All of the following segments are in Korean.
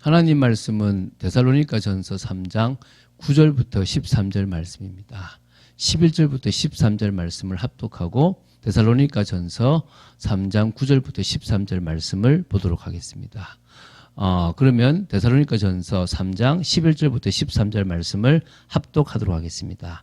하나님 말씀은 데살로니가 전서 3장 9절부터 13절 말씀입니다. 11절부터 13절 말씀을 합독하고 데살로니가 전서 3장 9절부터 13절 말씀을 보도록 하겠습니다. 어, 그러면 데살로니가 전서 3장 11절부터 13절 말씀을 합독하도록 하겠습니다.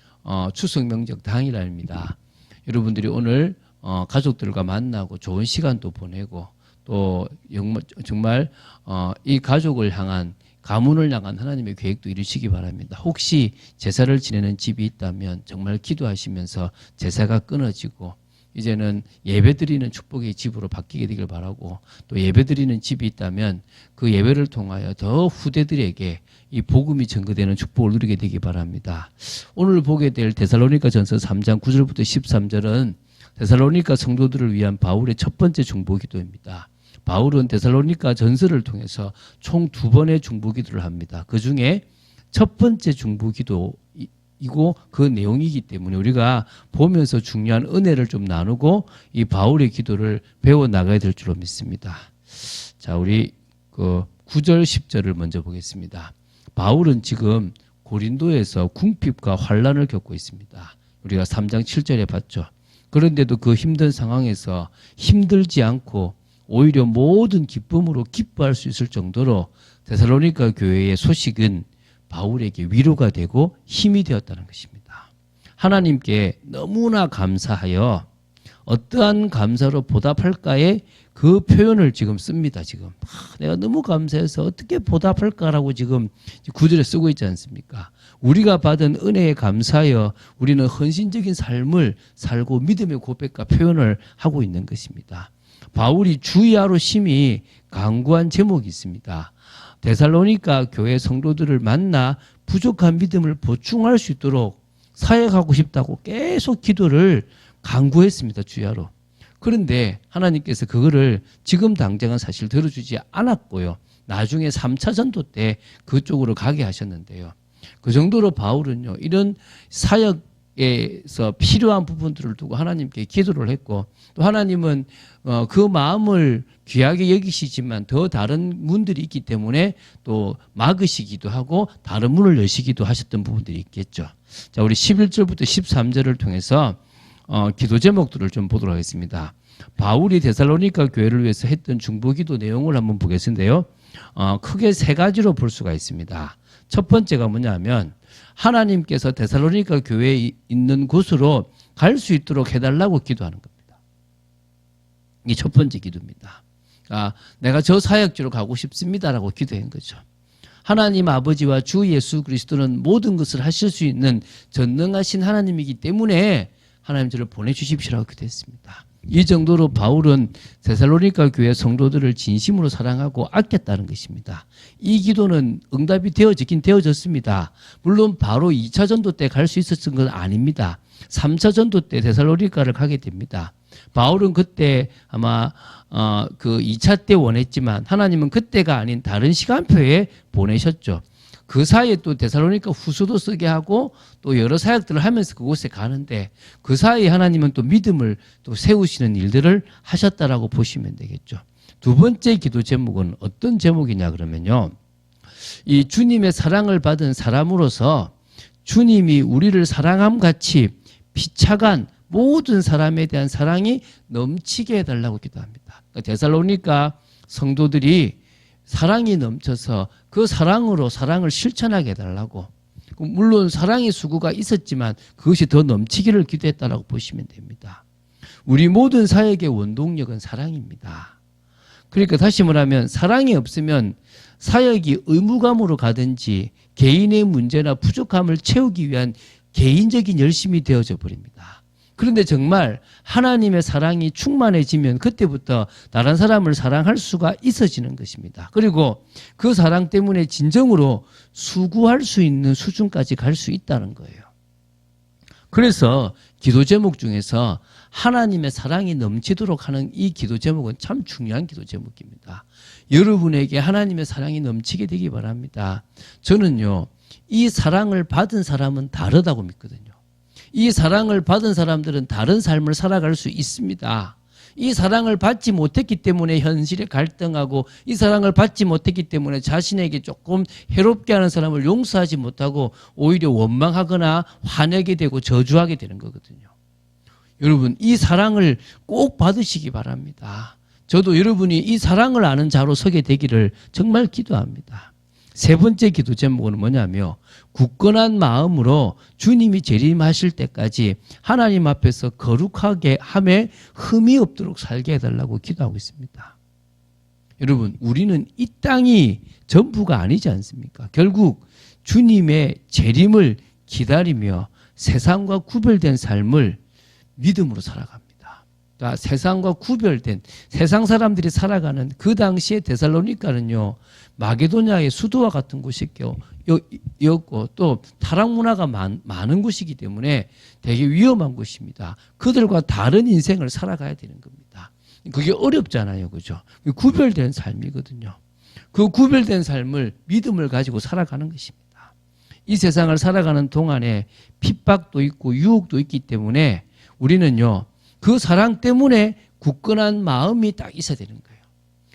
어, 추석 명절 당일입니다. 여러분들이 오늘 어, 가족들과 만나고 좋은 시간도 보내고 또 정말 어, 이 가족을 향한 가문을 향한 하나님의 계획도 이루시기 바랍니다. 혹시 제사를 지내는 집이 있다면 정말 기도하시면서 제사가 끊어지고 이제는 예배드리는 축복의 집으로 바뀌게 되길 바라고 또 예배드리는 집이 있다면 그 예배를 통하여 더 후대들에게 이 복음이 전거되는 축복을 누리게 되기 바랍니다. 오늘 보게 될 데살로니가 전서 3장 9절부터 13절은 데살로니가 성도들을 위한 바울의 첫 번째 중보 기도입니다. 바울은 데살로니가 전서를 통해서 총 두 번의 중보 기도를 합니다. 그 중에 첫 번째 중보 기도 이고 그 내용이기 때문에 우리가 보면서 중요한 은혜를 좀 나누고 이 바울의 기도를 배워 나가야 될 줄로 믿습니다. 자, 우리 그 9절 10절을 먼저 보겠습니다. 바울은 지금 고린도에서 궁핍과 환란을 겪고 있습니다. 우리가 3장 7절에 봤죠. 그런데도 그 힘든 상황에서 힘들지 않고 오히려 모든 기쁨으로 기뻐할 수 있을 정도로 데살로니가 교회의 소식은 바울에게 위로가 되고 힘이 되었다는 것입니다. 하나님께 너무나 감사하여 어떠한 감사로 보답할까에 그 표현을 지금 씁니다. 지금 아, 내가 너무 감사해서 어떻게 보답할까라고 지금 구절에 쓰고 있지 않습니까? 우리가 받은 은혜에 감사하여 우리는 헌신적인 삶을 살고 믿음의 고백과 표현을 하고 있는 것입니다. 바울이 주의하로 심히 강구한 제목이 있습니다. 데살로니가 교회 성도들을 만나 부족한 믿음을 보충할 수 있도록 사역하고 싶다고 계속 기도를 강구했습니다. 주야로. 그런데 하나님께서 그거를 지금 당장은 사실 들어주지 않았고요. 나중에 3차 전도 때 그쪽으로 가게 하셨는데요. 그 정도로 바울은요, 이런 사역 에서 필요한 부분들을 두고 하나님께 기도를 했고, 또 하나님은 어, 그 마음을 귀하게 여기시지만 더 다른 문들이 있기 때문에 또 막으시기도 하고 다른 문을 여시기도 하셨던 부분들이 있겠죠. 자, 우리 11절부터 13절을 통해서 어, 기도 제목들을 좀 보도록 하겠습니다. 바울이 데살로니가 교회를 위해서 했던 중보기도 내용을 한번 보겠는데요. 어, 크게 세 가지로 볼 수가 있습니다. 첫 번째가 뭐냐면 하나님께서 데살로니가 교회에 있는 곳으로 갈 수 있도록 해달라고 기도하는 겁니다. 이게 첫 번째 기도입니다. 아, 내가 저 사역지로 가고 싶습니다라고 기도한 거죠. 하나님 아버지와 주 예수 그리스도는 모든 것을 하실 수 있는 전능하신 하나님이기 때문에 하나님 저를 보내주십시오라고 기도했습니다. 이 정도로 바울은 세살로니가 교회 성도들을 진심으로 사랑하고 아꼈다는 것입니다. 이 기도는 응답이 되어지긴 되어졌습니다. 물론 바로 2차 전도 때 갈 수 있었던 건 아닙니다. 3차 전도 때 데살로니가를 가게 됩니다. 바울은 그때 아마 어, 그 2차 때 원했지만 하나님은 그때가 아닌 다른 시간표에 보내셨죠. 그 사이에 또 데살로니가 후서도 쓰게 하고 또 여러 사역들을 하면서 그곳에 가는데 그 사이에 하나님은 또 믿음을 또 세우시는 일들을 하셨다라고 보시면 되겠죠. 두 번째 기도 제목은 어떤 제목이냐 그러면요. 이 주님의 사랑을 받은 사람으로서 주님이 우리를 사랑함 같이 비차간 모든 사람에 대한 사랑이 넘치게 해달라고 기도합니다. 그러니까 데살로니가 성도들이 사랑이 넘쳐서 그 사랑으로 사랑을 실천하게 해달라고. 물론 사랑의 수구가 있었지만 그것이 더 넘치기를 기도했다라고 보시면 됩니다. 우리 모든 사역의 원동력은 사랑입니다. 그러니까 다시 말하면 사랑이 없으면 사역이 의무감으로 가든지 개인의 문제나 부족함을 채우기 위한 개인적인 열심이 되어져 버립니다. 그런데 정말 하나님의 사랑이 충만해지면 그때부터 다른 사람을 사랑할 수가 있어지는 것입니다. 그리고 그 사랑 때문에 진정으로 수구할 수 있는 수준까지 갈 수 있다는 거예요. 그래서 기도 제목 중에서 하나님의 사랑이 넘치도록 하는 이 기도 제목은 참 중요한 기도 제목입니다. 여러분에게 하나님의 사랑이 넘치게 되기 바랍니다. 저는요, 이 사랑을 받은 사람은 다르다고 믿거든요. 이 사랑을 받은 사람들은 다른 삶을 살아갈 수 있습니다. 이 사랑을 받지 못했기 때문에 현실에 갈등하고 이 사랑을 받지 못했기 때문에 자신에게 조금 해롭게 하는 사람을 용서하지 못하고 오히려 원망하거나 화내게 되고 저주하게 되는 거거든요. 여러분, 이 사랑을 꼭 받으시기 바랍니다. 저도 여러분이 이 사랑을 아는 자로 서게 되기를 정말 기도합니다. 세 번째 기도 제목은 뭐냐며 굳건한 마음으로 주님이 재림하실 때까지 하나님 앞에서 거룩하게 함에 흠이 없도록 살게 해달라고 기도하고 있습니다. 여러분, 우리는 이 땅이 전부가 아니지 않습니까? 결국 주님의 재림을 기다리며 세상과 구별된 삶을 믿음으로 살아갑니다. 그러니까 세상과 구별된 세상 사람들이 살아가는 그 당시에 데살로니카는요 마게도냐의 수도와 같은 곳이었고 또 타락 문화가 많, 많은 곳이기 때문에 되게 위험한 곳입니다. 그들과 다른 인생을 살아가야 되는 겁니다. 그게 어렵잖아요, 그죠? 구별된 삶이거든요. 그 구별된 삶을 믿음을 가지고 살아가는 것입니다. 이 세상을 살아가는 동안에 핍박도 있고 유혹도 있기 때문에 우리는요, 그 사랑 때문에 굳건한 마음이 딱 있어야 되는 거예요.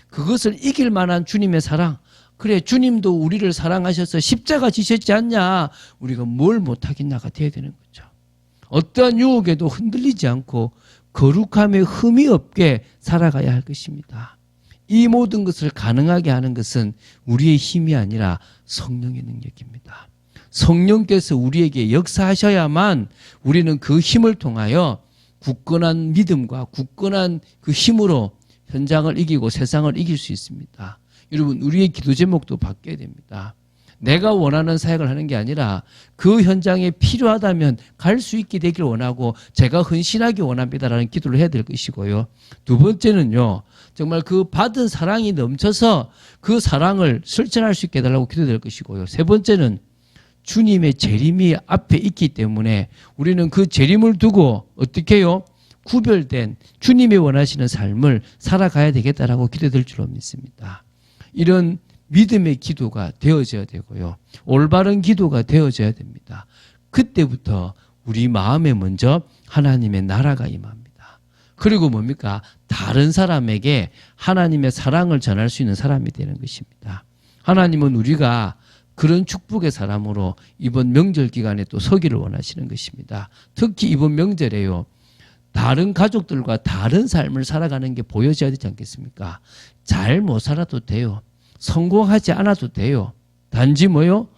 그것을 이길 만한 주님의 사랑. 그래, 주님도 우리를 사랑하셔서 십자가 지셨지 않냐? 우리가 뭘 못하겠냐가 돼야 되는 거죠. 어떠한 유혹에도 흔들리지 않고 거룩함에 흠이 없게 살아가야 할 것입니다. 이 모든 것을 가능하게 하는 것은 우리의 힘이 아니라 성령의 능력입니다. 성령께서 우리에게 역사하셔야만 우리는 그 힘을 통하여 굳건한 믿음과 굳건한 그 힘으로 현장을 이기고 세상을 이길 수 있습니다. 여러분, 우리의 기도 제목도 바뀌어야 됩니다. 내가 원하는 사역을 하는 게 아니라 그 현장에 필요하다면 갈 수 있게 되길 원하고 제가 헌신하기 원합니다라는 기도를 해야 될 것이고요. 두 번째는요, 정말 그 받은 사랑이 넘쳐서 그 사랑을 실천할 수 있게 해달라고 기도될 것이고요. 세 번째는 주님의 재림이 앞에 있기 때문에 우리는 그 재림을 두고 어떻게 해요? 구별된 주님이 원하시는 삶을 살아가야 되겠다라고 기도될 줄로 믿습니다. 이런 믿음의 기도가 되어져야 되고요. 올바른 기도가 되어져야 됩니다. 그때부터 우리 마음에 먼저 하나님의 나라가 임합니다. 그리고 뭡니까? 다른 사람에게 하나님의 사랑을 전할 수 있는 사람이 되는 것입니다. 하나님은 우리가 그런 축복의 사람으로 이번 명절 기간에 또 서기를 원하시는 것입니다. 특히 이번 명절에요. 다른 가족들과 다른 삶을 살아가는 게 보여져야 되지 않겠습니까? 잘 못 살아도 돼요. 성공하지 않아도 돼요. 단지 뭐요?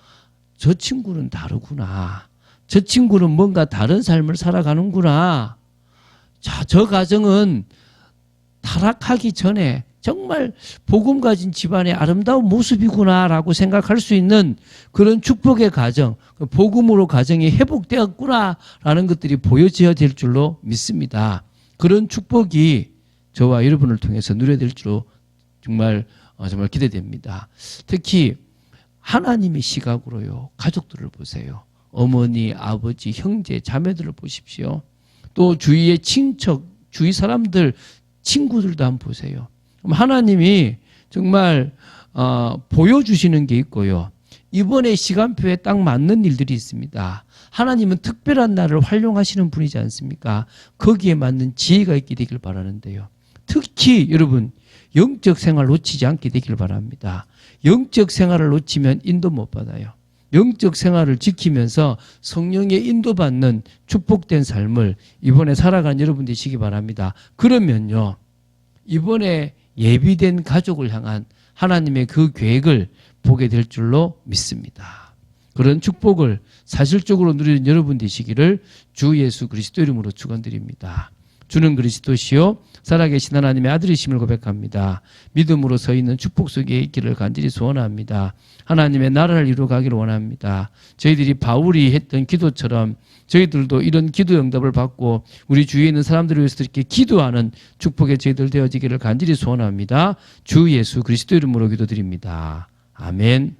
저 친구는 다르구나. 저 친구는 뭔가 다른 삶을 살아가는구나. 자, 저 가정은 타락하기 전에 정말 복음 가진 집안의 아름다운 모습이구나라고 생각할 수 있는 그런 축복의 가정, 그 복음으로 가정이 회복되었구나라는 것들이 보여져야 될 줄로 믿습니다. 그런 축복이 저와 여러분을 통해서 누려질 줄로 정말 어, 정말 기대됩니다. 특히 하나님의 시각으로요 가족들을 보세요. 어머니, 아버지, 형제, 자매들을 보십시오. 또 주위의 친척, 주위 사람들, 친구들도 한번 보세요. 하나님이 정말 어, 보여주시는 게 있고요. 이번에 시간표에 딱 맞는 일들이 있습니다. 하나님은 특별한 날을 활용하시는 분이지 않습니까? 거기에 맞는 지혜가 있게 되길 바라는데요. 특히 여러분 영적 생활 놓치지 않게 되길 바랍니다. 영적 생활을 놓치면 인도 못 받아요. 영적 생활을 지키면서 성령의 인도받는 축복된 삶을 이번에 살아간 여러분 되시기 바랍니다. 그러면요. 이번에 예비된 가족을 향한 하나님의 그 계획을 보게 될 줄로 믿습니다. 그런 축복을 사실적으로 누리는 여러분 되시기를 주 예수 그리스도 이름으로 축원드립니다. 주는 그리스도시요 살아계신 하나님의 아들이심을 고백합니다. 믿음으로 서 있는 축복 속에 있기를 간절히 소원합니다. 하나님의 나라를 이루어가기를 원합니다. 저희들이 바울이 했던 기도처럼 저희들도 이런 기도 응답을 받고 우리 주위에 있는 사람들을 위해서 이렇게 기도하는 축복의 저희들 되어지기를 간절히 소원합니다. 주 예수 그리스도 이름으로 기도드립니다. 아멘.